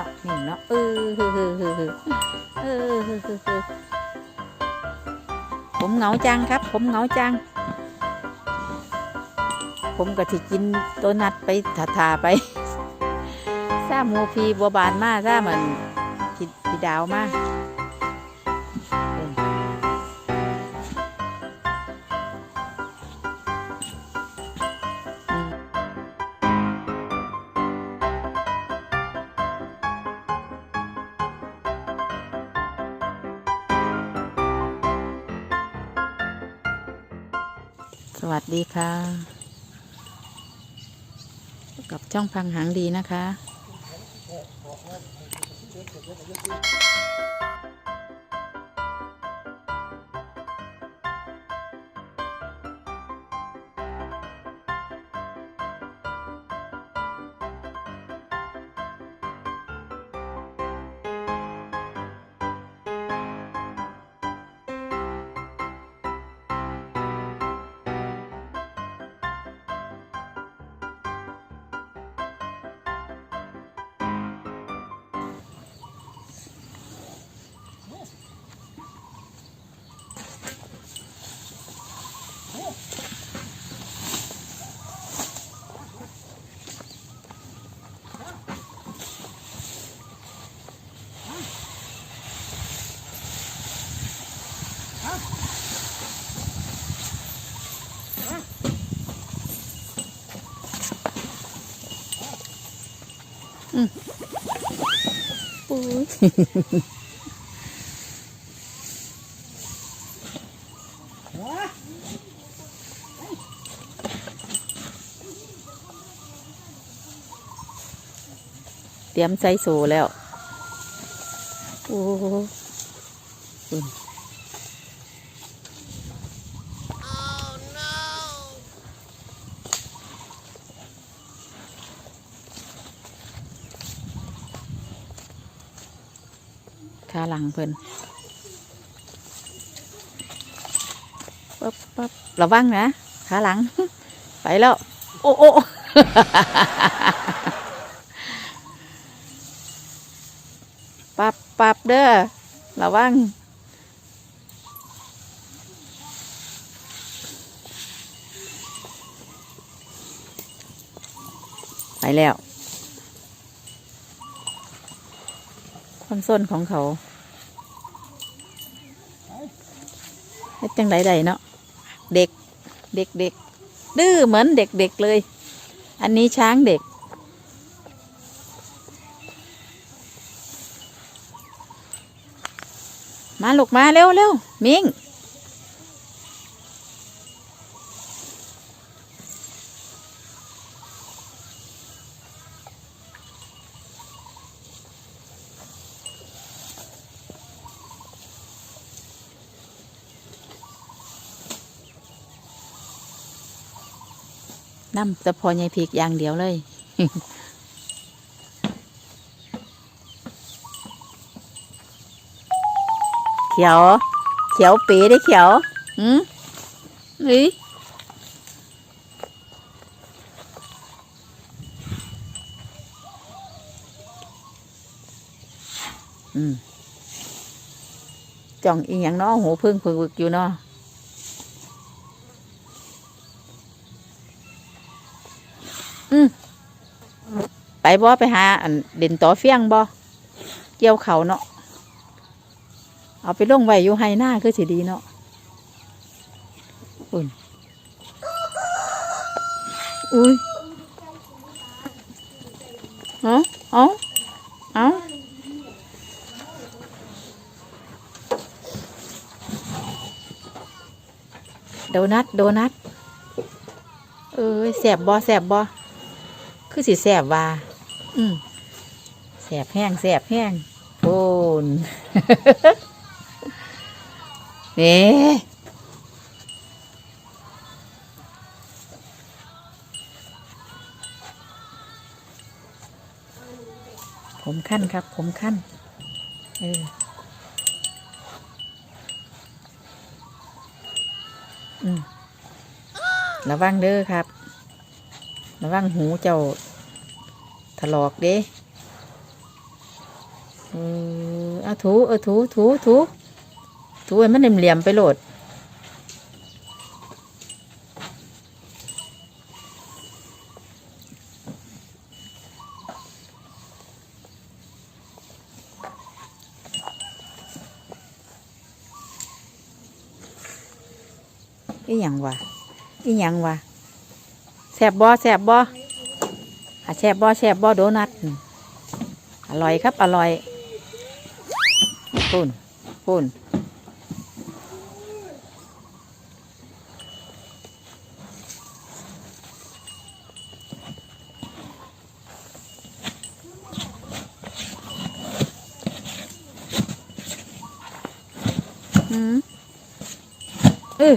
าะนิ่เนาะเออผมเหงาจังครับ ผมเหงาจัง ผมก็ที่กินโดนัดไปถาถาไปซ่าโมพีบัวบานมาซ่ามันพี่ดาวมา วัสดีค่ะ กับช่องพังหางดีนะคะ ปุ้ยเตรียมใส่โซแล้ว โอ้โหอืม ขาหลังเพิ่นปั๊บปั๊บระวังนะขาหลัง ไปแล้ว โอ้โอปับปับเด้อระวังไปแล้ว ความส้นของเขาเฮ็ดจังไดใดเนาะเด็กเด็กเด็กดื้อเหมือนเด็กเด็กเลย อันนี้ช้างเด็ก มาลูกมาเร็วเร็วมิง น้ำแต่พอใหญ่พริกอย่างเดียวเลยเขียว เขียวปีได้เขียวอืมเฮ้ยอืมจ่องอีหยังเนาะหูพึ่งพึ่งวึกอยู่เนาะ ไปบ่ไปหาอันเด่นต่อเฟียงบ่เกี่ยวเขาเนาะเอาไปลงไว้อยู่ไฮหน้าคือสิดีเนาะอุ่นอุ้ยเอาเอาเอาโดนัทโดนัทเอ้ยแสบบอแสบบอ คือสิแสบว่า อืมแสบแห้งแสบแห้งโอนเอ๊ะผมขั้นครับ ผมขั้นเอออืมระวังเด้อครับ ระวังหูเจ้า ถลอกเด้เออเอาถูเออถูถูถูถูให้มันเหลี่ยมไปโหลดอีหยังวะอีหยังวะแสบบ่แสบบ่ อะแสบบ่แสบบ่โดนัทอืมอร่อยครับ อร่อยปุ่นปุ่นอืมเออ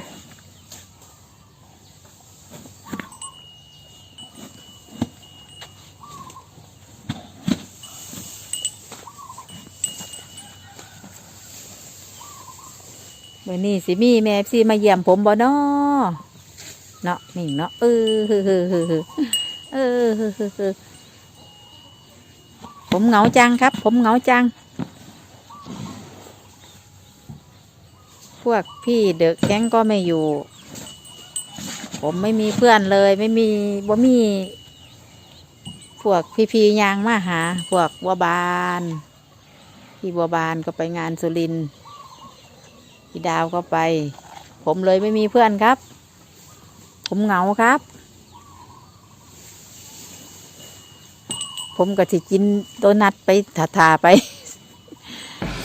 มื่อนี้สิมีแม่ซีมาเยี่ยมผมบ่นอเนาะนี่เนาะเออเฮ้อเฮ้อเฮ้อเฮ้อเออเฮ้อเออผมเหงาจังครับ ผมเหงาจัง พวกพี่เด็กแก๊งก็ไม่อยู่ ผมไม่มีเพื่อนเลยไม่มีบ่มี พวกพี่ๆยางมาหา พวกบัวบาน พี่บัวบานก็ไปงานสุรินทร์ พี่ดาวก็ไป ผมเลยไม่มีเพื่อนครับ ผมเหงาครับ ผมก็สิกินโดนัทไปถาๆไป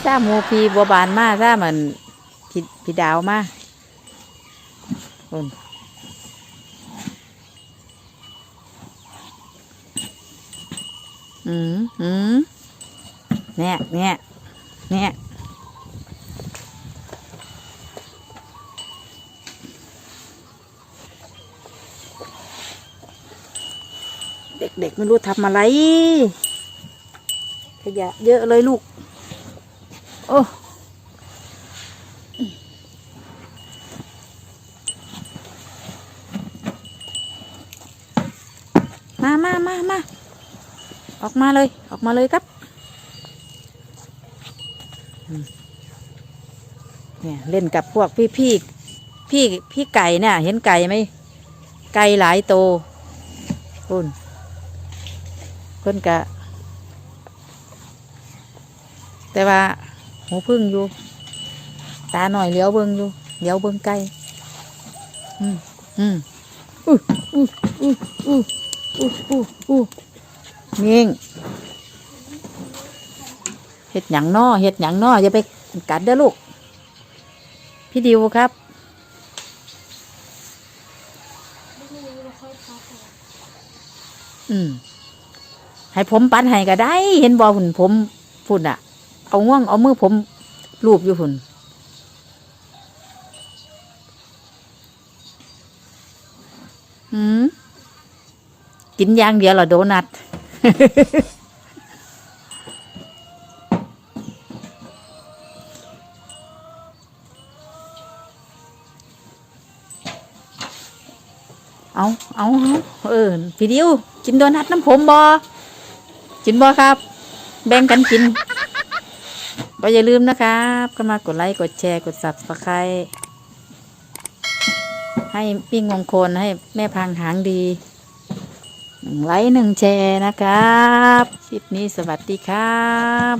ถ้าหมูพีบัวบานมาถ้ามันพี่พี่ดาวมาอุ่นอืมอืมเนี่ยเนี่ยเนี่ย เด็กๆไม่รู้ทำอะไร ขยะเยอะเลยลูก โอ้มามามามาออกมาเลย ออกมาเลยครับ เนี่ยเล่นกับพวกพี่พี่พี่พี่ไก่เนี่ย เห็นไก่ไหมไก่หลายโตวคุณ พิ่นกะ แต่ว่าหูพึ่งอยู่ ตาหน่อยเลี้ยวเบิงอยู่เลี้ยวเบิงไกลอืมอืมอู้อู้อู้อู้อู้อู้อู้เมียงเห็ดหยังนอเห็ดหยังนออย่าไปกัดเด้อลูก พี่ดิวครับอืม ให้ผมปั้นให้ก็ได้ เห็นบอหุ่นผมฝุ่นอะ เอาง่วงเอามือผมรูปอยู่หุ่นหืมกินยางเดียวเหรอโดนัทเอา เอา เอาเออพี่ดิว กินโดนัทน้ำผมบอ กินบ่ครับ แบ่งกันกินก็อย่าลืมนะครับก็มากดไลค์กดแชร์กดซับสไคร้ให้ปิ้งมงคลให้แม่พังหางดีหนึ่งไลค์หนึ่งแชร์นะครับ คลิปนี้สวัสดีครับ